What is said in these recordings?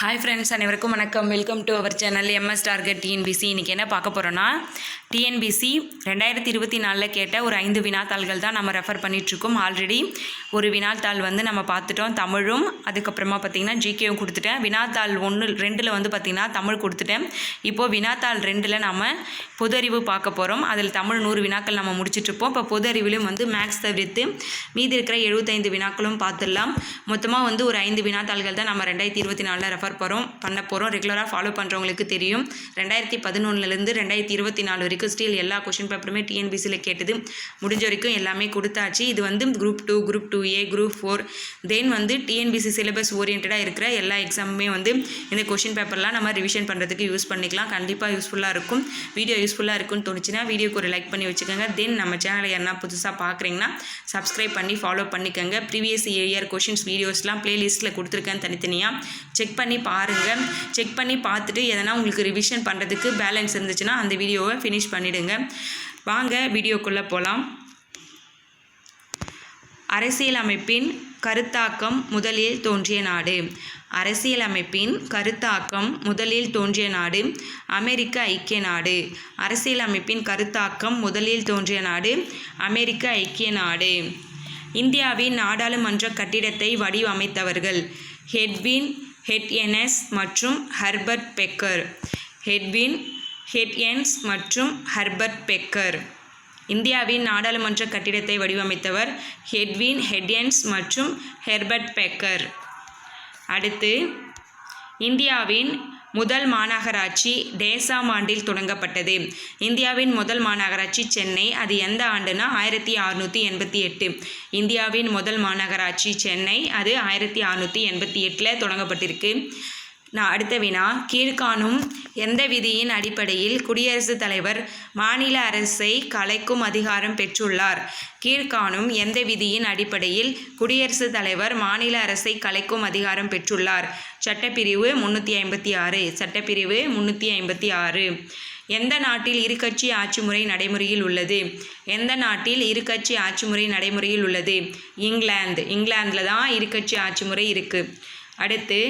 Hi friends அனைவருக்கும் வணக்கம். Welcome to our channel MS target TNPSC இன்றைக்கி என்ன பார்க்க போகிறோன்னா டிஎன்பிசி ரெண்டாயிரத்தி இருபத்தி நாலில் கேட்ட ஒரு ஐந்து வினாத்தாள்கள் தான் நம்ம ரெஃபர் பண்ணிகிட்ருக்கோம் ஆல்ரெடி ஒரு வினாத்தாள் வந்து நம்ம பார்த்துட்டோம் தமிழும் அதுக்கப்புறமா பார்த்திங்கன்னா ஜிகேவும் கொடுத்துட்டேன். வினாத்தாள் ஒன்று ரெண்டில் வந்து பார்த்திங்கன்னா தமிழ் கொடுத்துட்டேன். இப்போது வினாத்தாள் ரெண்டில் நம்ம பொது அறிவு பார்க்க போகிறோம் அதில் தமிழ் நூறு வினாக்கள் நம்ம முடிச்சிட்ருப்போம் இப்போ பொது அறிவிலும் வந்து மேக்ஸ் தவிர்த்து மீதி இருக்கிற எழுபத்தைந்து வினாக்களும் பார்த்துடலாம். மொத்தமாக வந்து ஒரு ஐந்து வினாத்தாள்கள் தான் நம்ம ரெண்டாயிரத்தி இருபத்தி நாலில் ரெஃபர் போகிறோம் பண்ண போகிறோம் ரெகுலராக ஃபாலோ பண்ணுறவங்களுக்கு தெரியும். ரெண்டாயிரத்தி பதினொன்றுலேருந்து ரெண்டாயிரத்தி இருபத்தி நாலு வரைக்கும் ஸ்டில் எல்லா கொஷின் பேப்பருமே டிஎன்பிசியில் கேட்டது. முடிஞ்ச வரைக்கும் எல்லாமே கொடுத்தாச்சு. இது வந்து group two group two A group four then வந்து டிஎன்பிசி சிலபஸ் ஓரியன்டாக இருக்கிற எல்லா எக்ஸாமுமே வந்து இந்த கொஷின் பேப்பர்லாம் நம்ம ரிவிஷன் பண்ணுறதுக்கு யூஸ் பண்ணிக்கலாம். கண்டிப்பாக யூஸ்ஃபுல்லாக இருக்கும். வீடியோ யூஸ்ஃபுல்லாக இருக்கும்னு தோணுச்சுன்னா வீடியோக்கு ஒரு லைக் பண்ணி வச்சுக்கோங்க. தென் நம்ம சேனலை என்ன புதுசாக பார்க்குறீங்கன்னா சப்ஸ்கிரைப் பண்ணி ஃபாலோ பண்ணிக்கோங்க. ப்ரீவியஸ் இயர் கொஷின்ஸ் வீடியோஸ்லாம் ப்ளேலிஸ்ட்டில் கொடுத்துருக்கேன் தனித்தனியாக செக் பண்ணி பாருங்கள் செக் பண்ணி பார்த்துட்டு எதனா உங்களுக்கு ரிவிஷன் பண்ணுறதுக்கு பேலன்ஸ் இருந்துச்சுன்னா அந்த வீடியோவை ஃபினிஷ் பண்ணிவிடுங்க வாங்க வீடியோக்குள்ளே போகலாம் அரசியலமைப்பின் கருத்தாக்கம் முதலில் தோன்றிய நாடு. அரசியலமைப்பின் கருத்தாக்கம் முதலில் தோன்றிய நாடு. அமெரிக்க ஐக்கிய நாடு. அரசியலமைப்பின் கருத்தாக்கம் முதலில் தோன்றிய நாடு. அமெரிக்க ஐக்கிய நாடு. இந்தியாவின் நாடாளுமன்ற கட்டிடத்தை வடிவமைத்தவர்கள். ஹெட்வின் ஹெட்என்எஸ் மற்றும் ஹர்பர்ட் பெக்கர் ஹெட்வின் ஹெட்என்ஸ் மற்றும் ஹர்பர்ட் பெக்கர் இந்தியாவின் நாடாளுமன்ற கட்டிடத்தை வடிவமைத்தவர் ஹெட்வின் ஹெட்யன்ஸ் மற்றும் ஹெர்பர்ட் பெக்கர் அடுத்து இந்தியாவின் முதல் மாநகராட்சி டேசாம் ஆண்டில் தொடங்கப்பட்டது. இந்தியாவின் முதல் மாநகராட்சி சென்னை. அது எந்த ஆண்டுனா ஆயிரத்தி அறுநூற்றி எண்பத்தி எட்டு. இந்தியாவின் முதல் மாநகராட்சி சென்னை. அது ஆயிரத்தி அறுநூற்றி எண்பத்தி எட்டில் தொடங்கப்பட்டிருக்கு. நான் அடுத்த வினா. கீழ்காணும் எந்த விதியின் அடிப்படையில் குடியரசுத் தலைவர் மாநில அரசை கலைக்கும் அதிகாரம் பெற்றுள்ளார்? கீழ்காணும் எந்த விதியின் அடிப்படையில் குடியரசுத் தலைவர் மாநில அரசை கலைக்கும் அதிகாரம் பெற்றுள்ளார்? சட்டப்பிரிவு முன்னூற்றி ஐம்பத்தி ஆறு. சட்டப்பிரிவு முன்னூற்றி ஐம்பத்தி ஆறு. எந்த நாட்டில் இருகட்சி ஆட்சி முறை நடைமுறையில் உள்ளது? எந்த நாட்டில் இருகட்சி ஆட்சி முறை நடைமுறையில் உள்ளது? இங்கிலாந்து. இங்கிலாந்தில் தான் இருகட்சி ஆட்சி முறை இருக்குது அடுத்து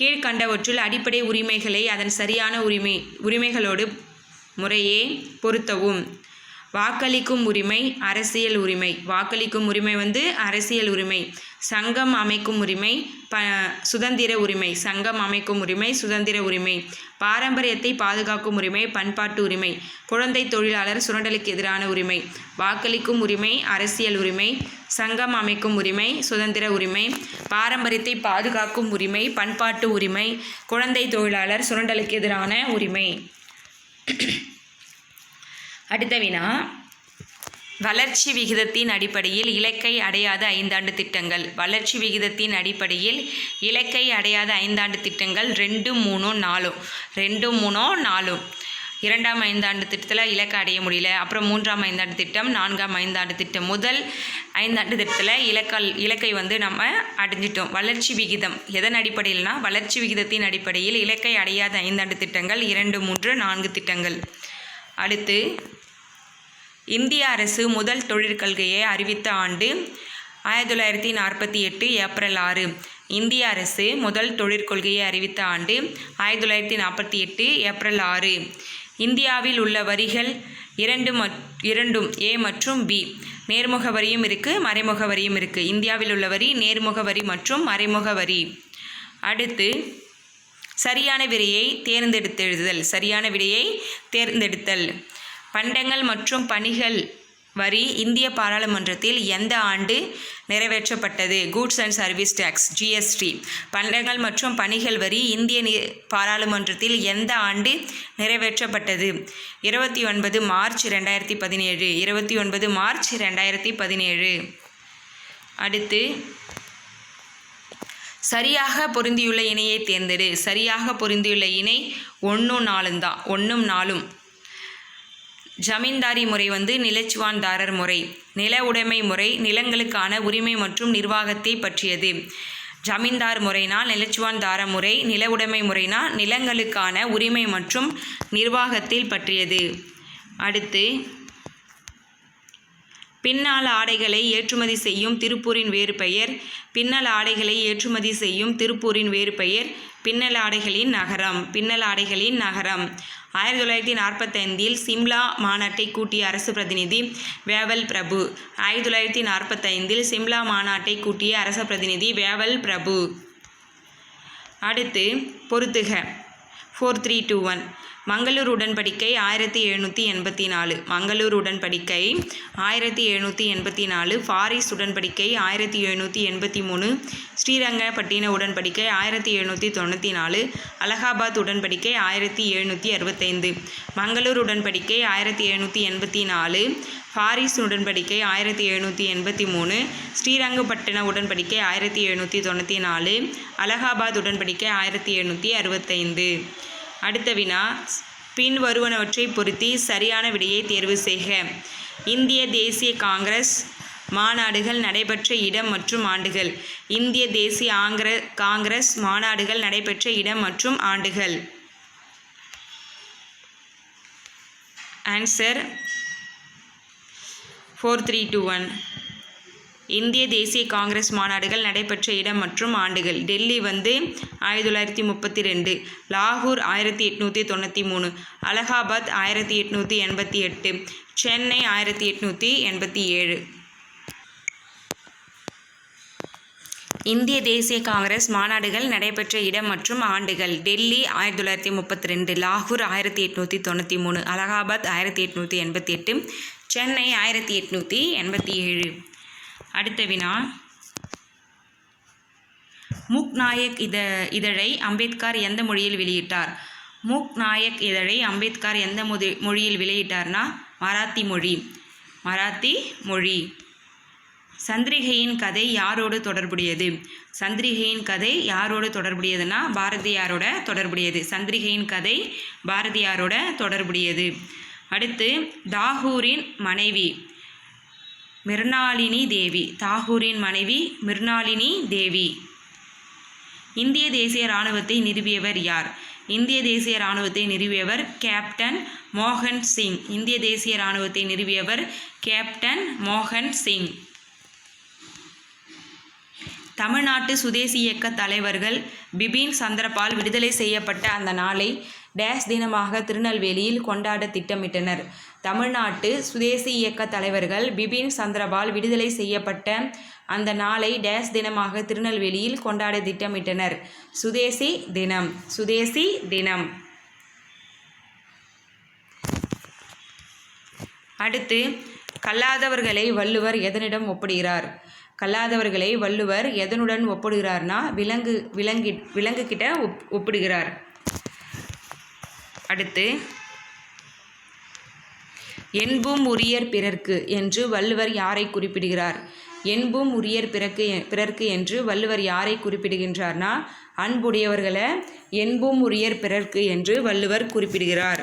கீழ்கண்டவற்றுள் அடிப்படை உரிமைகளை அதன் சரியான உரிமை உரிமைகளோடு முறையே பொருத்தவும். வாக்களிக்கும் உரிமை அரசியல் உரிமை. வாக்களிக்கும் உரிமை வந்து அரசியல் உரிமை. சங்கம் அமைக்கும் உரிமை ப சுதந்திர உரிமை. சங்கம் அமைக்கும் உரிமை சுதந்திர உரிமை. பாரம்பரியத்தை பாதுகாக்கும் உரிமை பண்பாட்டு உரிமை. குழந்தை தொழிலாளர் சுரண்டலுக்கு எதிரான உரிமை. வாக்களிக்கும் உரிமை அரசியல் உரிமை. சங்கம் அமைக்கும் உரிமை சுதந்திர உரிமை. பாரம்பரியத்தை பாதுகாக்கும் உரிமை பண்பாட்டு உரிமை. குழந்தை தொழிலாளர் சுரண்டலுக்கு எதிரான உரிமை. அடுத்த வினா. வளர்ச்சி விகிதத்தின் அடிப்படையில் இலக்கை அடையாத ஐந்தாண்டு திட்டங்கள். வளர்ச்சி விகிதத்தின் அடிப்படையில் இலக்கை அடையாத ஐந்தாண்டு திட்டங்கள் ரெண்டு மூணு நாலும் ரெண்டு மூணோ நாலும் இரண்டாம் ஐந்தாண்டு திட்டத்தில் இலக்கை அடைய முடியல. அப்புறம் மூன்றாம் ஐந்தாண்டு திட்டம் நான்காம் ஐந்தாண்டு திட்டம். முதல் ஐந்தாண்டு திட்டத்தில் இலக்கல் இலக்கை வந்து நம்ம அடைஞ்சிட்டோம். வளர்ச்சி விகிதம் எதன் அடிப்படையில்னா வளர்ச்சி விகிதத்தின் அடிப்படையில் இலக்கை அடையாத ஐந்தாண்டு திட்டங்கள் இரண்டு மூன்று நான்கு திட்டங்கள். அடுத்து இந்திய அரசு முதல் தொழிற்கொள்கையை அறிவித்த ஆண்டு ஆயிரத்தி தொள்ளாயிரத்தி நாற்பத்தி எட்டு ஏப்ரல் ஆறு. இந்திய அரசு முதல் தொழிற்கொள்கையை அறிவித்த ஆண்டு ஆயிரத்தி தொள்ளாயிரத்தி நாற்பத்தி எட்டு ஏப்ரல் ஆறு. இந்தியாவில் உள்ள வரிகள் இரண்டு ம இரண்டும் ஏ மற்றும் பி. நேர்முக வரியும் இருக்குது மறைமுக வரியும் இருக்குது இந்தியாவில் உள்ள வரி நேர்முக வரி மற்றும் மறைமுக வரி. அடுத்து சரியான விடையை தேர்ந்தெடுத்தெழுதல் சரியான விடையை தேர்ந்தெடுத்தல். பண்டங்கள் மற்றும் பணிகள் வரி இந்திய பாராளுமன்றத்தில் எந்த ஆண்டு நிறைவேற்றப்பட்டது? Goods and service tax GST பண்டங்கள் மற்றும் பணிகள் வரி இந்திய நி பாராளுமன்றத்தில் எந்த ஆண்டு நிறைவேற்றப்பட்டது? இருபத்தி ஒன்பது மார்ச் ரெண்டாயிரத்தி பதினேழு இருபத்தி ஒன்பது மார்ச் ரெண்டாயிரத்தி பதினேழு. அடுத்து சரியாக பொருந்தியுள்ள இணையை தேர்ந்தெடு. சரியாக பொருந்தியுள்ள இணை ஒன்றும் நாலும் தான் ஒன்றும் நாலும். ஜமீன்தாரி முறை வந்து நிலச்சுவான்தாரர் முறை நில உடைமை முறை நிலங்களுக்கான உரிமை மற்றும் நிர்வாகத்தை பற்றியது. ஜமீன்தார் முறைனா நிலச்சுவான்தார முறை நில உடைமை முறைனா நிலங்களுக்கான உரிமை மற்றும் நிர்வாகத்தில் பற்றியது. அடுத்து பின்னல் ஆடைகளை ஏற்றுமதி செய்யும் திருப்பூரின் வேறு பெயர் பின்னல் ஆடைகளை ஏற்றுமதி செய்யும் திருப்பூரின் வேறு பெயர் பின்னல் ஆடைகளின் நகரம் பின்னல் ஆடைகளின் நகரம். ஆயிரத்தி தொள்ளாயிரத்தி நாற்பத்தைந்தில் சிம்லா மாநாட்டை கூட்டிய அரசு பிரதிநிதி வேவல் பிரபு. ஆயிரத்தி தொள்ளாயிரத்தி நாற்பத்தைந்தில் சிம்லா மாநாட்டை கூட்டிய அரச பிரதிநிதி வேவல் பிரபு. அடுத்து பொறுத்துக. Four three two one Mangalore உடன்படிக்கை ஆயிரத்தி எழுநூற்றி எண்பத்தி நாலு. மங்களூர் உடன்படிக்கை ஆயிரத்தி எழுநூற்றி எண்பத்தி நாலு. ஃபாரிஸ் உடன்படிக்கை ஆயிரத்தி எழுநூற்றி எண்பத்தி மூணு. ஸ்ரீரங்கப்பட்டின உடன்படிக்கை ஆயிரத்தி எழுநூற்றி தொண்ணூற்றி நாலு. அலகாபாத் உடன்படிக்கை ஆயிரத்தி எழுநூற்றி அறுபத்தைந்து. மங்களூர் உடன்படிக்கை ஆயிரத்தி எழுநூற்றி எண்பத்தி நாலு. பாரிஸ் உடன்படிக்கை ஆயிரத்தி எழுநூற்றி எண்பத்தி மூணு. ஸ்ரீரங்கப்பட்டின உடன்படிக்கை ஆயிரத்தி எழுநூற்றி தொண்ணூற்றி நாலு. அலகாபாத் உடன்படிக்கை ஆயிரத்தி எழுநூற்றி அறுபத்தைந்து. அடுத்த வினா பின் வருவனவற்றை பொருத்தி சரியான விடையை தேர்வு செய்க. இந்திய தேசிய காங்கிரஸ் மாநாடுகள் நடைபெற்ற இடம் மற்றும் ஆண்டுகள். இந்திய தேசிய ஆங்கிர காங்கிரஸ் மாநாடுகள் நடைபெற்ற இடம் மற்றும் ஆண்டுகள். Answer four three two one இந்திய தேசிய காங்கிரஸ் மாநாடுகள் நடைபெற்ற இடம் மற்றும் ஆண்டுகள். டெல்லி வந்து ஆயிரத்தி தொள்ளாயிரத்தி முப்பத்தி ரெண்டு லாகூர் ஆயிரத்தி எட்நூற்றி தொண்ணூற்றி மூணு அலகாபாத் ஆயிரத்தி எட்நூற்றி எண்பத்தி எட்டு சென்னை ஆயிரத்தி எட்நூற்றி எண்பத்தி ஏழு. இந்திய தேசிய காங்கிரஸ் மாநாடுகள் நடைபெற்ற இடம் மற்றும் ஆண்டுகள். டெல்லி ஆயிரத்தி தொள்ளாயிரத்தி முப்பத்தி ரெண்டு லாகூர் ஆயிரத்தி எட்நூற்றி தொண்ணூற்றி மூணு அலகாபாத் ஆயிரத்தி எட்நூற்றி எண்பத்தி எட்டு சென்னை ஆயிரத்தி எட்நூற்றி எண்பத்தி ஏழு. அடுத்த வினா. முக் நாயக் இத இதழை அம்பேத்கர் எந்த மொழியில் வெளியிட்டார்? முக் நாயக் இதழை அம்பேத்கர் எந்த மொழி மொழியில் வெளியிட்டார்னா மராத்தி மொழி. மராத்தி மொழி. சந்திரிகையின் கதை யாரோடு தொடர்புடையது? சந்திரிகையின் கதை யாரோடு தொடர்புடையதுன்னா பாரதியாரோட தொடர்புடையது. சந்திரிகையின் கதை பாரதியாரோட தொடர்புடையது. அடுத்து தாகூரின் மனைவி. மிர்னாலினி தேவி. தாகூரின் மனைவி மிர்னாலினி தேவி. இந்திய தேசிய இராணுவத்தை நிறுவியவர் யார்? இந்திய தேசிய இராணுவத்தை நிறுவியவர் கேப்டன் மோகன் சிங். இந்திய தேசிய இராணுவத்தை நிறுவியவர் கேப்டன் மோகன் சிங். தமிழ்நாட்டு சுதேசி இயக்க தலைவர்கள் பிபின் சந்திரபால் விடுதலை செய்யப்பட்ட அந்த நாளை டேஸ் தினமாக திருநெல்வேலியில் கொண்டாட திட்டமிட்டனர். தமிழ்நாட்டு சுதேசி இயக்க தலைவர்கள் பிபின் சந்திரபால் விடுதலை செய்யப்பட்ட அந்த நாளை டேஷ் தினமாக திருநெல்வேலியில் கொண்டாட திட்டமிட்டனர். சுதேசி தினம் சுதேசி தினம். அடுத்து கல்லாதவர்களை வள்ளுவர் எதனிடம் ஒப்பிடுகிறார்? கல்லாதவர்களை வள்ளுவர் எதனுடன் ஒப்பிடுகிறார்னா விலங்கு விலங்கி விலங்கு கிட்ட ஒப் ஒப்பிடுகிறார். அடுத்து என்பும் உரியர் பிறர்க்கு என்று வள்ளுவர் யாரை குறிப்பிடுகிறார்? என்பும் உரியர் பிறக்கு பிறர்க்கு என்று வள்ளுவர் யாரை குறிப்பிடுகின்றார்னா அன்புடையவர்களை என்பும் உரியர் பிறர்க்கு என்று வள்ளுவர் குறிப்பிடுகிறார்.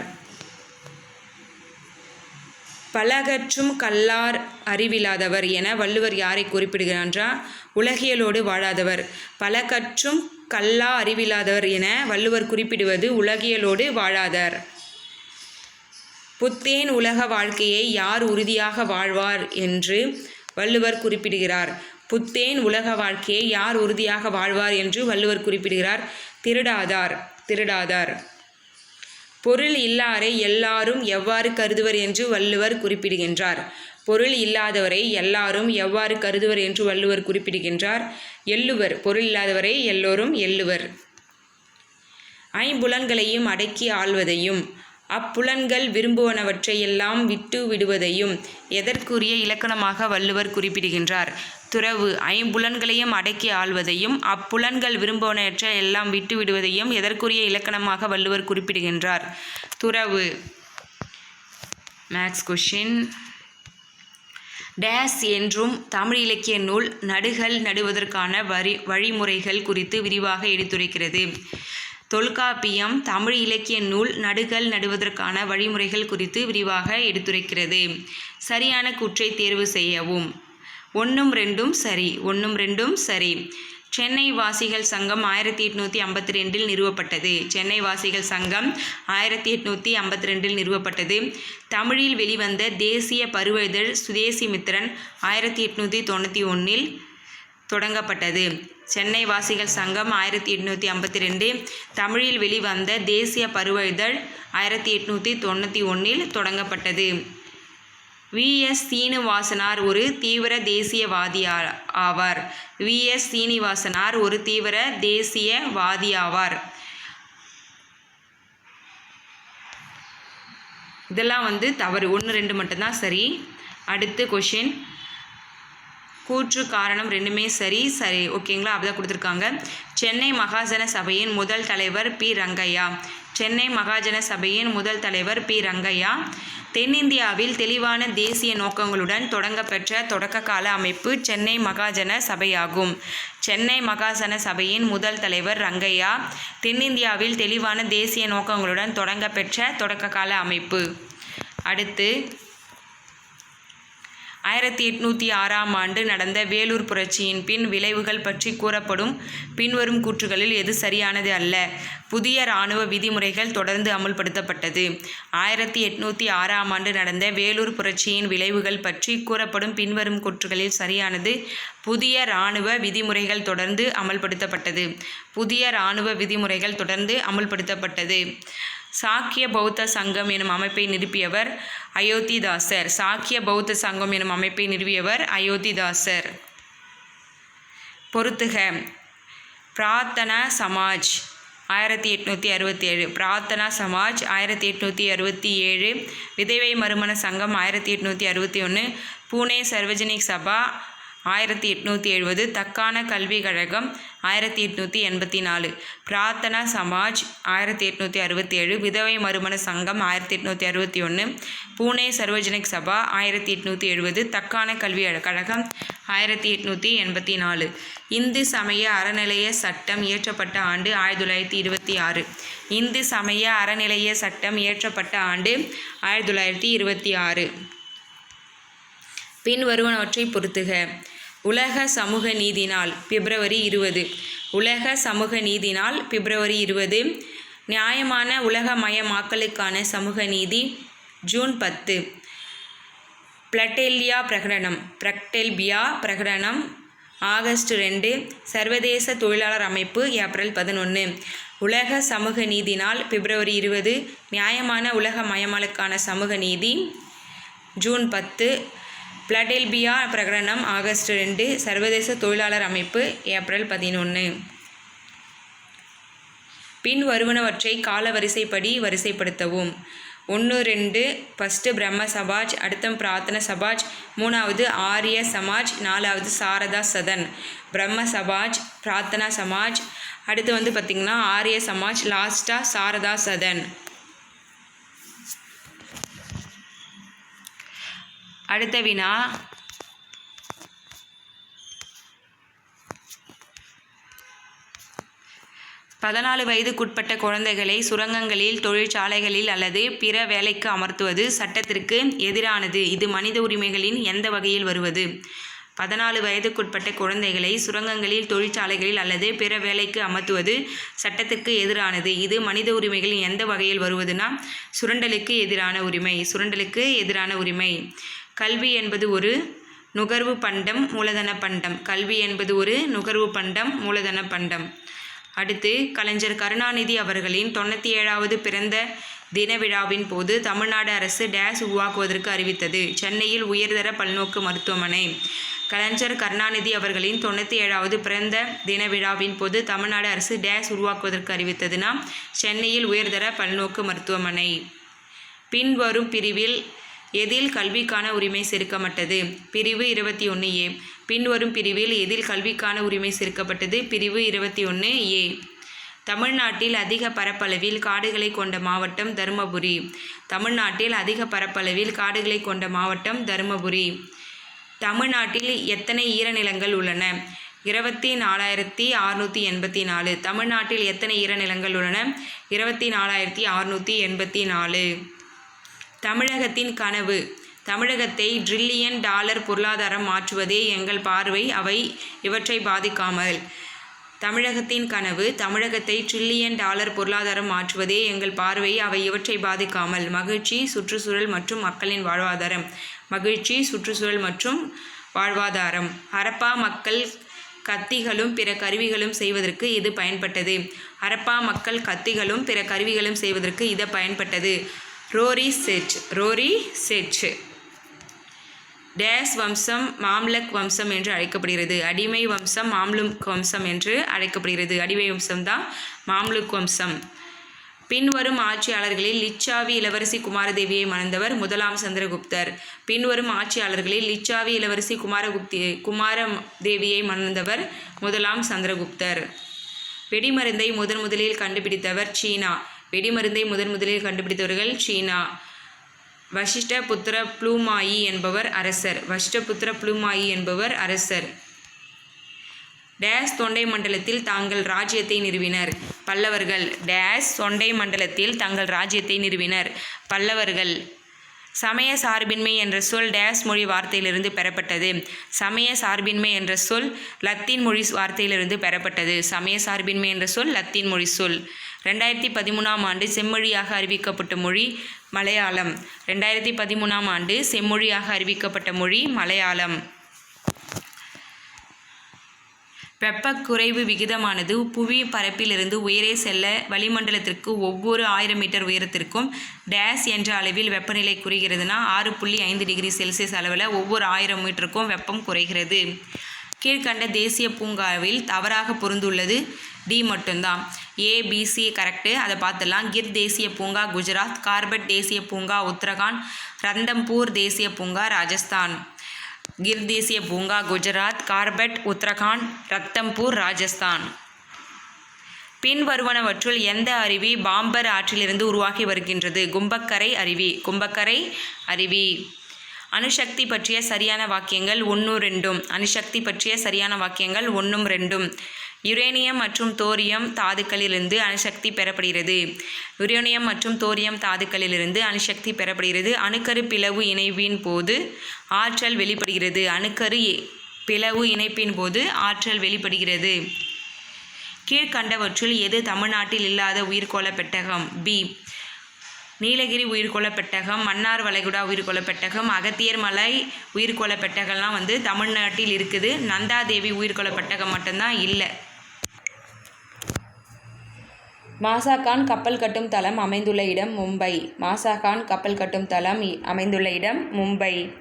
பலகற்றும் கல்லார் அறிவில்லாதவர் என வள்ளுவர் யாரை குறிப்பிடுகிறான்றா? உலகியலோடு வாழாதவர். பலகற்றும் கல்லா அறிவில்லாதவர் என வள்ளுவர் குறிப்பிடுவது உலகியலோடு வாழாதர். புத்தேன் உலக வாழ்க்கையை யார் உறுதியாக வாழ்வார் என்று வள்ளுவர் குறிப்பிடுகிறார். புத்தேன் உலக வாழ்க்கையை யார் உறுதியாக வாழ்வார் என்று வள்ளுவர் குறிப்பிடுகிறார். திருடாதார் திருடாதார். பொருள் இல்லாரை எல்லாரும் எவ்வாறு கருதுவர் என்று வள்ளுவர் குறிப்பிடுகின்றார். பொருள் இல்லாதவரை எல்லாரும் எவ்வாறு கருதுவர் என்று வள்ளுவர் குறிப்பிடுகின்றார். எள்ளுவர் பொருள் இல்லாதவரை எல்லோரும் எள்ளுவர். ஐம்புலன்களையும் அடக்கி ஆள்வதையும் அப்புலன்கள் விரும்புவனவற்றை எல்லாம் விட்டு விடுவதையும் எதற்குரிய இலக்கணமாக வள்ளுவர் குறிப்பிடுகின்றார். துறவு ஐம்புலன்களையும் அடக்கி ஆள்வதையும் அப்புலன்கள் விரும்புவனவற்றை எல்லாம் விட்டு விடுவதையும் எதற்குரிய இலக்கணமாக வள்ளுவர் குறிப்பிடுகின்றார். துறவு. மேக்ஸ் கொஷின் டேஸ் என்றும் தமிழ் இலக்கிய நூல் நடுகள் நடுவதற்கான வரி வழிமுறைகள் குறித்து விரிவாக எடுத்துரைக்கிறது. தொல்காப்பியம் தமிழ் இலக்கிய நூல் நடுகள் நடுவதற்கான வழிமுறைகள் குறித்து விரிவாக எடுத்துரைக்கிறது. சரியான குற்றை தேர்வு செய்யவும். ஒன்றும் ரெண்டும் சரி ஒன்றும் ரெண்டும் சரி. சென்னை வாசிகள் சங்கம் ஆயிரத்தி எட்நூற்றி ஐம்பத்தி ரெண்டில் நிறுவப்பட்டது. சென்னை வாசிகள் சங்கம் ஆயிரத்தி எட்நூற்றி ஐம்பத்தி ரெண்டில் நிறுவப்பட்டது. தமிழில் வெளிவந்த தேசிய பருவ இதழ் சுதேசி மித்திரன் ஆயிரத்தி எட்நூற்றி தொண்ணூற்றி ஒன்றில் தொடங்கப்பட்டது. சென்னை வாசிகள் சங்கம் ஆயிரத்தி எட்நூற்றி ஐம்பத்தி ரெண்டு. தமிழில் வெளிவந்த தேசிய பருவ இதழ் ஆயிரத்தி எட்நூற்றி தொண்ணூற்றி ஒன்றில் தொடங்கப்பட்டது. வி. எஸ். சீனிவாசனார் ஒரு தீவிர தேசியவாதி ஆவார். வி. எஸ். சீனிவாசனார் ஒரு தீவிர தேசியவாதி ஆவார் இதெல்லாம் வந்து தவறு. ஒன்று ரெண்டு மட்டும்தான் சரி. அடுத்து கொஷின் கூற்று காரணம் ரெண்டுமே சரி. சரி ஓகேங்களா? அப்படிதான் கொடுத்துருக்காங்க. சென்னை மகாஜன சபையின் முதல் தலைவர் பி. ரங்கையா. சென்னை மகாஜன சபையின் முதல் தலைவர் பி. ரங்கையா. தென்னிந்தியாவில் தெளிவான தேசிய நோக்கங்களுடன் தொடங்கப்பெற்ற தொடக்க கால அமைப்பு சென்னை மகாஜன சபையாகும். சென்னை மகாசன சபையின் முதல் தலைவர் ரங்கையா தென்னிந்தியாவில் தெளிவான தேசிய நோக்கங்களுடன் தொடங்கப்பெற்ற தொடக்க கால அமைப்பு. அடுத்து ஆயிரத்தி எட்நூற்றி ஆறாம் ஆண்டு நடந்த வேலூர் புரட்சியின் பின் விளைவுகள் பற்றி கூறப்படும் பின்வரும் கூற்றுகளில் எது சரியானது அல்ல. புதிய இராணுவ விதிமுறைகள் தொடர்ந்து அமுல்படுத்தப்பட்டது. ஆயிரத்தி எட்நூற்றி ஆறாம் ஆண்டு நடந்த வேலூர் புரட்சியின் விளைவுகள் பற்றி கூறப்படும் பின்வரும் கூற்றுகளில் சரியானது புதிய இராணுவ விதிமுறைகள் தொடர்ந்து அமல்படுத்தப்பட்டது. புதிய இராணுவ விதிமுறைகள் தொடர்ந்து அமுல்படுத்தப்பட்டது. சாக்கிய பௌத்த சங்கம் எனும் அமைப்பை நிறுப்பியவர் அயோத்திதாசர். சாக்கிய பௌத்த சங்கம் எனும் அமைப்பை நிறுவியவர் அயோத்திதாசர். பொறுத்துக பிரார்த்தனா சமாஜ் ஆயிரத்தி எட்நூற்றி அறுபத்தி ஏழு பிரார்த்தனா சமாஜ் ஆயிரத்தி எட்நூற்றி அறுபத்தி ஏழு. விதவை மறுமண சங்கம் ஆயிரத்தி எட்நூற்றி அறுபத்தி ஒன்று பூனே சர்வஜனிக் சபா ஆயிரத்தி எட்நூற்றி எழுபது தக்கான கல்விக் கழகம் ஆயிரத்தி எட்நூற்றி எண்பத்தி நாலு. பிரார்த்தனா சமாஜ் ஆயிரத்தி எட்நூற்றி அறுபத்தி ஏழு. விதவை மறுமண சங்கம் ஆயிரத்தி எட்நூற்றி அறுபத்தி ஒன்று. பூனே சர்வஜனிக் சபா ஆயிரத்தி எட்நூற்றி எழுபது தக்கான கல்வி கழகம் ஆயிரத்தி எட்நூற்றி எண்பத்தி நாலு. இந்து சமய அறநிலைய சட்டம் இயற்றப்பட்ட ஆண்டு ஆயிரத்தி தொள்ளாயிரத்தி இருபத்தி ஆறு. இந்து சமய அறநிலைய சட்டம் இயற்றப்பட்ட ஆண்டு ஆயிரத்தி தொள்ளாயிரத்தி இருபத்தி ஆறு. பின் வருவனவற்றை பொறுத்துக. உலக சமூக நீதி நாள் பிப்ரவரி இருபது. உலக சமூக நீதி நாள் பிப்ரவரி இருபது. நியாயமான உலகமயமாக்கலுக்கான சமூக நீதி ஜூன் பத்து. பிளட்டெல்லியா பிரகடனம் பிரக்டெல்பியா பிரகடனம் ஆகஸ்ட் ரெண்டு. சர்வதேச தொழிலாளர் அமைப்பு ஏப்ரல் பதினொன்று உலக சமூக நீதி நாள் பிப்ரவரி இருபது. நியாயமான உலக மயமாலுக்கான சமூக நீதி ஜூன் பத்து. பிளடெல்பியா பிரகடனம் ஆகஸ்ட் ரெண்டு சர்வதேச தொழிலாளர் அமைப்பு ஏப்ரல் பதினொன்று பின் வருவனவற்றை கால வரிசைப்படி வரிசைப்படுத்தவும். ஒன்று ரெண்டு ஃபஸ்ட்டு பிரம்ம சமாஜ் அடுத்த பிரார்த்தன சமாஜ் மூணாவது ஆரிய சமாஜ் நாலாவது சாரதா சதன். பிரம்ம சமாஜ் பிரார்த்தனா சமாஜ் அடுத்து வந்து பார்த்திங்கன்னா ஆரிய சமாஜ் லாஸ்ட்டாக சாரதா சதன். அடுத்த வினா. பதினாலு வயதுக்குட்பட்ட குழந்தைகளை சுரங்கங்களில் தொழிற்சாலைகளில் அல்லது பிற வேலைக்கு அமர்த்துவது சட்டத்திற்கு எதிரானது. இது மனித உரிமைகளின் எந்த வகையில் வருவது? பதினாலு வயதுக்குட்பட்ட குழந்தைகளை சுரங்கங்களில் தொழிற்சாலைகளில் அல்லது பிற வேலைக்கு அமர்த்துவது சட்டத்திற்கு எதிரானது. இது மனித உரிமைகளின் எந்த வகையில் வருவதுனா சுரண்டலுக்கு எதிரான உரிமை. சுரண்டலுக்கு எதிரான உரிமை. கல்வி என்பது ஒரு நுகர்வு பண்டம் மூலதன பண்டம். கல்வி என்பது ஒரு நுகர்வு பண்டம் மூலதன பண்டம். அடுத்து கலைஞர் கருணாநிதி அவர்களின் தொண்ணூற்றி ஏழாவது பிறந்த தின விழாவின் போது தமிழ்நாடு அரசு டேஸ் உருவாக்குவதற்கு அறிவித்தது. சென்னையில் உயர்தர பல்நோக்கு மருத்துவமனை. கலைஞர் கருணாநிதி அவர்களின் தொண்ணூற்றி ஏழாவது பிறந்த தின விழாவின் போது தமிழ்நாடு அரசு டேஸ் உருவாக்குவதற்கு அறிவித்ததுனா சென்னையில் உயர்தர பல்நோக்கு மருத்துவமனை. பின்வரும் பிரிவில் எதில் கல்விக்கான உரிமை சேர்க்கப்பட்டது? பிரிவு இருபத்தி ஒன்று ஏ. பின்வரும் பிரிவில் எதில் கல்விக்கான உரிமை சேர்க்கப்பட்டது? பிரிவு இருபத்தி ஒன்று ஏ. தமிழ்நாட்டில் அதிக பரப்பளவில் காடுகளை கொண்ட மாவட்டம் தருமபுரி. தமிழ்நாட்டில் அதிக பரப்பளவில் காடுகளை கொண்ட மாவட்டம் தருமபுரி. தமிழ்நாட்டில் எத்தனை ஈரநிலங்கள் உள்ளன? இருபத்தி நாலாயிரத்தி அறுநூற்றி எண்பத்தி நாலு. தமிழ்நாட்டில் எத்தனை ஈரநிலங்கள் உள்ளன? இருபத்தி நாலாயிரத்தி அறுநூற்றி எண்பத்தி நாலு. தமிழகத்தின் கனவு. தமிழகத்தை ட்ரில்லியன் டாலர் பொருளாதாரம் மாற்றுவதே எங்கள் பார்வை. அவை இவற்றை பாதிக்காமல். தமிழகத்தின் கனவு தமிழகத்தை ட்ரில்லியன் டாலர் பொருளாதாரம் மாற்றுவதே எங்கள் பார்வை. அவை இவற்றை பாதிக்காமல். மகிழ்ச்சி சுற்றுச்சூழல் மற்றும் மக்களின் வாழ்வாதாரம். மகிழ்ச்சி சுற்றுச்சூழல் மற்றும் வாழ்வாதாரம். ஹரப்பா மக்கள் கத்திகளும் பிற கருவிகளும் செய்வதற்கு இது பயன்பட்டது. ஹரப்பா மக்கள் கத்திகளும் பிற கருவிகளும் செய்வதற்கு இது பயன்பட்டது. ரோரி செட் ரோரி செட் டேஸ் வம்சம் மாம்லக் வம்சம் என்று அழைக்கப்படுகிறது. அடிமை வம்சம் மாம்லுக் வம்சம் என்று அழைக்கப்படுகிறது. அடிமை வம்சம் தான் மாம்லுக் வம்சம். பின்வரும் ஆட்சியாளர்களில் லிச்சாவி இளவரசி குமாரதேவியை மணந்தவர் முதலாம் சந்திரகுப்தர். பின்வரும் ஆட்சியாளர்களில் லிச்சாவி இளவரசி குமாரகுப்தி குமாரதேவியை மணந்தவர் முதலாம் சந்திரகுப்தர். வெடிமருந்தை முதன் முதலில் கண்டுபிடித்தவர் சீனா. வெடிமருந்தை முதன் முதலில் கண்டுபிடித்தவர்கள் சீனா. வசிஷ்டபுத்திர புளூமாயி என்பவர் அரசர். வசிஷ்டபுத்திர புளூமாயி என்பவர் அரசர். டேஸ் தொண்டை மண்டலத்தில் தாங்கள் ராஜ்யத்தை நிறுவினர். பல்லவர்கள் டேஸ் தொண்டை மண்டலத்தில் தங்கள் ராஜ்யத்தை நிறுவினர். பல்லவர்கள் சமய சார்பின்மை என்ற சொல் டேஸ் மொழி வார்த்தையிலிருந்து பெறப்பட்டது. சமய சார்பின்மை என்ற சொல் லத்தீன் மொழி வார்த்தையிலிருந்து பெறப்பட்டது. சமய சார்பின்மை என்ற சொல் லத்தீன் மொழி சொல். ரெண்டாயிரத்தி பதிமூணாம் ஆண்டு செம்மொழியாக அறிவிக்கப்பட்ட மொழி மலையாளம். ரெண்டாயிரத்தி பதிமூணாம் ஆண்டு செம்மொழியாக அறிவிக்கப்பட்ட மொழி மலையாளம். வெப்ப குறைவு விகிதமானது புவி பரப்பிலிருந்து உயரே செல்ல வளிமண்டலத்திற்கு ஒவ்வொரு ஆயிரம் மீட்டர் உயரத்திற்கும் டேஸ் என்ற அளவில் வெப்பநிலை குறைகிறதுனா ஆறு புள்ளி ஐந்து டிகிரி செல்சியஸ் அளவில் ஒவ்வொரு ஆயிரம் மீட்டருக்கும் வெப்பம் குறைகிறது. கீழ்கண்ட தேசிய பூங்காவில் தவறாக பொருந்துள்ளது டி மட்டும்தான். ஏபிசி கரெக்டு அதை பார்த்துடலாம். கிர் தேசிய பூங்கா குஜராத். கார்பெட் தேசிய பூங்கா உத்தரகாண்ட். ரந்தம்பூர் தேசிய பூங்கா ராஜஸ்தான். கிர் தேசிய பூங்கா குஜராத். கார்பெட் உத்தரகாண்ட். ரத்தம்பூர் ராஜஸ்தான். பின்வருவனவற்றுள் எந்த அருவி பாம்பர் ஆற்றிலிருந்து உருவாகி வருகின்றது? கும்பக்கரை அருவி. கும்பக்கரை அருவி. அணுசக்தி பற்றிய சரியான வாக்கியங்கள் ஒன்று ரெண்டும். அணுசக்தி பற்றிய சரியான வாக்கியங்கள் ஒன்றும் ரெண்டும். யுரேனியம் மற்றும் தோரியம் தாதுக்களிலிருந்து அணுசக்தி பெறப்படுகிறது. யுரேனியம் மற்றும் தோரியம் தாதுக்களிலிருந்து அணுசக்தி பெறப்படுகிறது. அணுக்கரு பிளவு இணைவின் போது ஆற்றல் வெளிப்படுகிறது. அணுக்கரு பிளவு இணைப்பின் போது ஆற்றல் வெளிப்படுகிறது. கீழ்கண்டவற்றுள் எது தமிழ்நாட்டில் இல்லாத உயிர்கோள பெட்டகம்? பி நீலகிரி உயிர்க்கோள பெட்டகம் மன்னார் வளைகுடா உயிர்க்கோள பெட்டகம் அகத்தியர் மலை உயிர்க்கோள பெட்டகம்லாம் வந்து தமிழ்நாட்டில் இருக்குது. நந்தாதேவி உயிர்க்கோள பெட்டகம் மட்டும்தான் இல்லை. மாசாகான் கப்பல் கட்டும் தளம் அமைந்துள்ள இடம் மும்பை. மாசாகான் கப்பல் கட்டும் தளம் இ- அமைந்துள்ள இடம் மும்பை.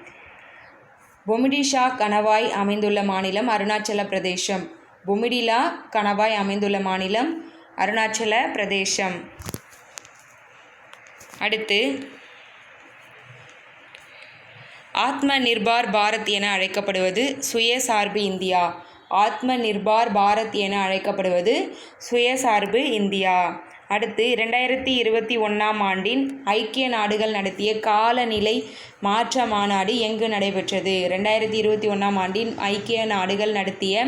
பொமிடிஷா கணவாய் அமைந்துள்ள மாநிலம் அருணாச்சல பிரதேசம். பொமிடிலா கணவாய் அமைந்துள்ள மாநிலம் அருணாச்சல பிரதேசம். அடுத்து ஆத்ம நிர்பார் பாரத் என அழைக்கப்படுவது சுயசார்பு இந்தியா. ஆத்ம நிர்பார் பாரத் என அழைக்கப்படுவது சுயசார்பு இந்தியா. அடுத்து இரண்டாயிரத்தி இருபத்தி ஒன்றாம் ஆண்டின் ஐக்கிய நாடுகள் நடத்திய காலநிலை மாற்ற மாநாடு எங்கு நடைபெற்றது? ரெண்டாயிரத்தி இருபத்தி ஒன்றாம் ஆண்டின் ஐக்கிய நாடுகள் நடத்திய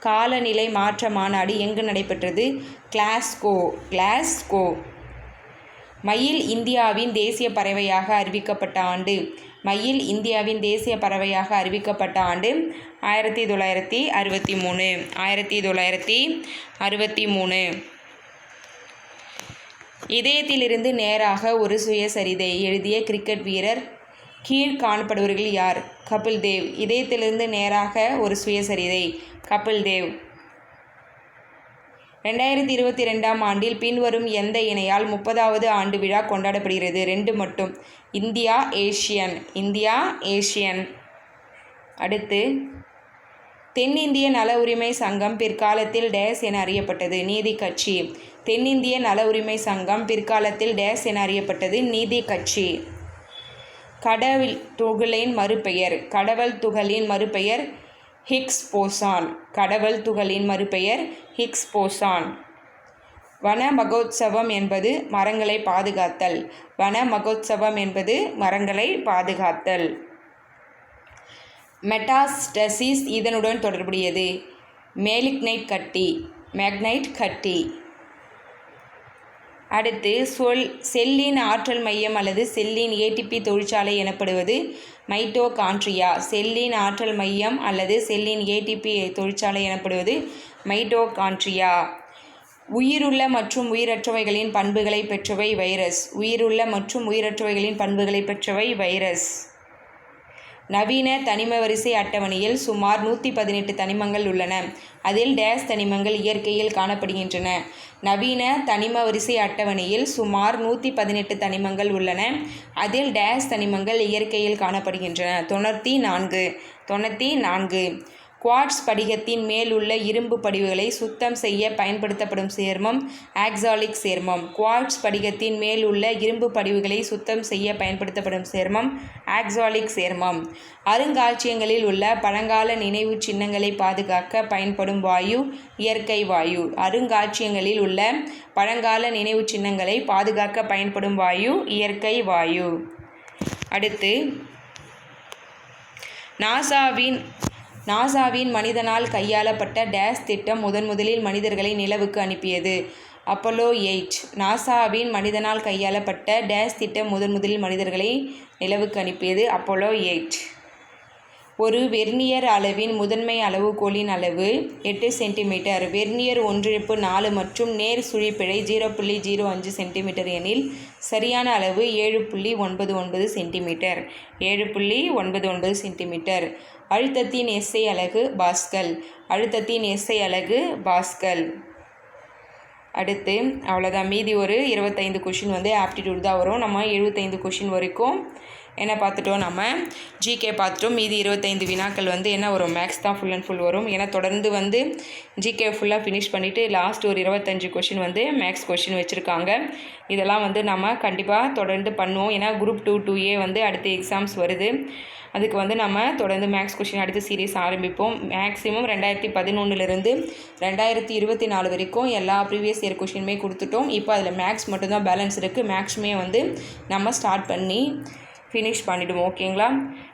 காலநிலை மாற்ற மாநாடு எங்கு நடைபெற்றது? Glasgow Glasgow. மயில் இந்தியாவின் தேசிய பறவையாக அறிவிக்கப்பட்ட ஆண்டு. மயில் இந்தியாவின் தேசிய பறவையாக அறிவிக்கப்பட்ட ஆண்டு ஆயிரத்தி தொள்ளாயிரத்தி அறுபத்தி மூணு. ஆயிரத்தி தொள்ளாயிரத்தி அறுபத்தி மூணு. இதயத்திலிருந்து நேராக ஒரு சுயசரிதை எழுதிய கிரிக்கெட் வீரர் கீழ் காணப்படுபவர்கள் யார்? கபில் தேவ் இதயத்திலிருந்து நேராக ஒரு சுயசரிதை. கபில் தேவ் ரெண்டாயிரத்தி இருபத்தி ரெண்டாம் ஆண்டில் பின்வரும் எந்த இணையால் முப்பதாவது ஆண்டு விழா கொண்டாடப்படுகிறது? ரெண்டு மட்டும். India Asian. India Asian. அடுத்து தென்னிந்திய நல உரிமை சங்கம் பிற்காலத்தில் டேஸ் என அறியப்பட்டது நீதி கட்சி. தென்னிந்திய நல உரிமை சங்கம் பிற்காலத்தில் டேஸ் என அறியப்பட்டது நீதி கட்சி. கடவுள் துகளின் மறுபெயர். கடவுள் துகளின் மறுபெயர் ஹிக்ஸ் போசான் கடவுள் துகளின் மறுபெயர் ஹிக்ஸ் போசான் வன மகோத்சவம் என்பது மரங்களை பாதுகாத்தல். வன மகோத்சவம் என்பது மரங்களை பாதுகாத்தல். மெட்டாஸ்டசிஸ் இதனுடன் தொடர்புடையது. மேலிக்னைட் கட்டி மேக்னைட் கட்டி. அடுத்து சொல் செல்லின் ஆற்றல் மையம் அல்லது செல்லின் ஏடிபி தொழிற்சாலை எனப்படுவது மைட்டோகாண்ட்ரியா. செல்லின் ஆற்றல் மையம் அல்லது செல்லின் ஏடிபி தொழிற்சாலை எனப்படுவது மைட்டோகான்ட்ரியா உயிருள்ள மற்றும் உயிரற்றவைகளின் பண்புகளை பெற்றவை வைரஸ். உயிருள்ள மற்றும் உயிரற்றவைகளின் பண்புகளை பெற்றவை வைரஸ். நவீன தனிம வரிசை அட்டவணையில் சுமார் நூற்றி பதினெட்டு தனிமங்கள் உள்ளன. அதில் டேஸ் தனிமங்கள் இயற்கையில் காணப்படுகின்றன. நவீன தனிம வரிசை அட்டவணையில் சுமார் நூற்றி பதினெட்டு தனிமங்கள் உள்ளன. அதில் டேஸ் தனிமங்கள் இயற்கையில் காணப்படுகின்றன. தொண்ணூற்றி நான்கு. தொண்ணூற்றி நான்கு. குவார்ட்ஸ் படிகத்தின் மேல் உள்ள இரும்பு படிவுகளை சுத்தம் செய்ய பயன்படுத்தப்படும் சேர்மம் ஆக்சாலிக் சேர்மம். குவார்ட்ஸ் படிகத்தின் மேல் உள்ள இரும்பு படிவுகளை சுத்தம் செய்ய பயன்படுத்தப்படும் சேர்மம் ஆக்சாலிக் சேர்மம். அருங்காட்சியங்களில் உள்ள பழங்கால நினைவு சின்னங்களை பாதுகாக்க பயன்படும் வாயு இயற்கை வாயு. அருங்காட்சியங்களில் உள்ள பழங்கால நினைவு சின்னங்களை பாதுகாக்க பயன்படும் வாயு இயற்கை வாயு. அடுத்து நாசாவின் நாசாவின் மனிதனால் கையாளப்பட்ட டேஸ் திட்டம் முதன் முதலில் மனிதர்களை நிலவுக்கு அனுப்பியது. அப்போலோ எயிட் நாசாவின் மனிதனால் கையாளப்பட்ட டேஸ் திட்டம் முதன் முதலில் மனிதர்களை நிலவுக்கு அனுப்பியது அப்போலோ எயிட். ஒரு வெர்னியர் அளவின் முதன்மை அளவுகோலின் அளவு எட்டு சென்டிமீட்டர். வெர்னியர் ஒன்றிழப்பு நாலு மற்றும் நேர் சுழிப்பிழை ஜீரோ புள்ளி ஜீரோ அஞ்சு சென்டிமீட்டர் எனில் சரியான அளவு ஏழு புள்ளி ஒன்பது ஒன்பது சென்டிமீட்டர். ஏழு புள்ளி ஒன்பது ஒன்பது சென்டிமீட்டர். அழுத்தத்தின் எஸ்ஐ அலகு பாஸ்கல். அழுத்தத்தின் எஸ்ஐ அலகு பாஸ்கல். அடுத்து அவ்வளோதான் மீதி ஒரு இருபத்தைந்து கொஷின் வந்து ஆப்டிடியூட் தான் வரும். நம்ம எழுபத்தைந்து கொஷின் வரைக்கும் என்ன பார்த்துட்டோம் நம்ம? ஜிகே பார்த்துட்டோம். மீதி இருபத்தைந்து வினாக்கள் வந்து என்ன வரும்? மேக்ஸ் தான் ஃபுல் அண்ட் ஃபுல் வரும். ஏன்னா தொடர்ந்து வந்து ஜிகே ஃபுல்லாக ஃபினிஷ் பண்ணிவிட்டு லாஸ்ட் ஒரு இருபத்தஞ்சு கொஷின் வந்து மேக்ஸ் கொஷின் வச்சுருக்காங்க. இதெல்லாம் வந்து நம்ம கண்டிப்பாக தொடர்ந்து பண்ணுவோம். ஏன்னா குரூப் டூ டூ ஏ வந்து அடுத்த எக்ஸாம்ஸ் வருது. அதுக்கு வந்து நம்ம தொடர்ந்து மேக்ஸ் கொஷின் அடுத்து சீரீஸ் ஆரம்பிப்போம். மேக்ஸிமம் ரெண்டாயிரத்தி பதினொன்றுலேருந்து ரெண்டாயிரத்தி இருபத்தி நாலு வரைக்கும் எல்லா ப்ரீவியஸ் இயர் கொஷினுமே கொடுத்துட்டோம். இப்போ அதில் மேக்ஸ் மட்டும்தான் பேலன்ஸ் இருக்குது மேக்ஸுமே வந்து நம்ம ஸ்டார்ட் பண்ணி ஃபினிஷ் பண்ணிவிடுவோம் ஓகேங்களா?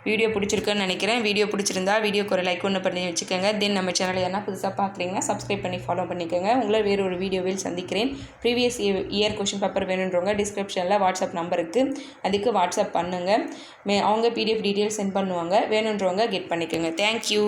வீடியோ பிடிச்சிருக்குன்னு நினைக்கிறேன். வீடியோ பிடிச்சிருந்தா வீடியோக்கு ஒரு லைக் ஒன்று பண்ணி வச்சுக்கோங்க. தென் நம்ம சேனல் என்ன புதுசாக பார்க்குறீங்கன்னா சப்ஸ்கிரைப் பண்ணி ஃபாலோ பண்ணிக்கோங்க. உங்களை வேறு ஒரு வீடியோவில் சந்திக்கிறேன். ப்ரீவியஸ் இயர் கொஷின் பேப்பர் வேணுன்றவங்க டிஸ்கிரிப்ஷனில் வாட்ஸ்அப் நம்பருக்கு அதுக்கு வாட்ஸ்அப் பண்ணுங்கள் மே அவங்க பிடிஎஃப் டீட்டெயில்ஸ் சென்ட் பண்ணுவாங்க. வேணுன்றவங்க கெட் பண்ணிக்கோங்க. தேங்க்யூ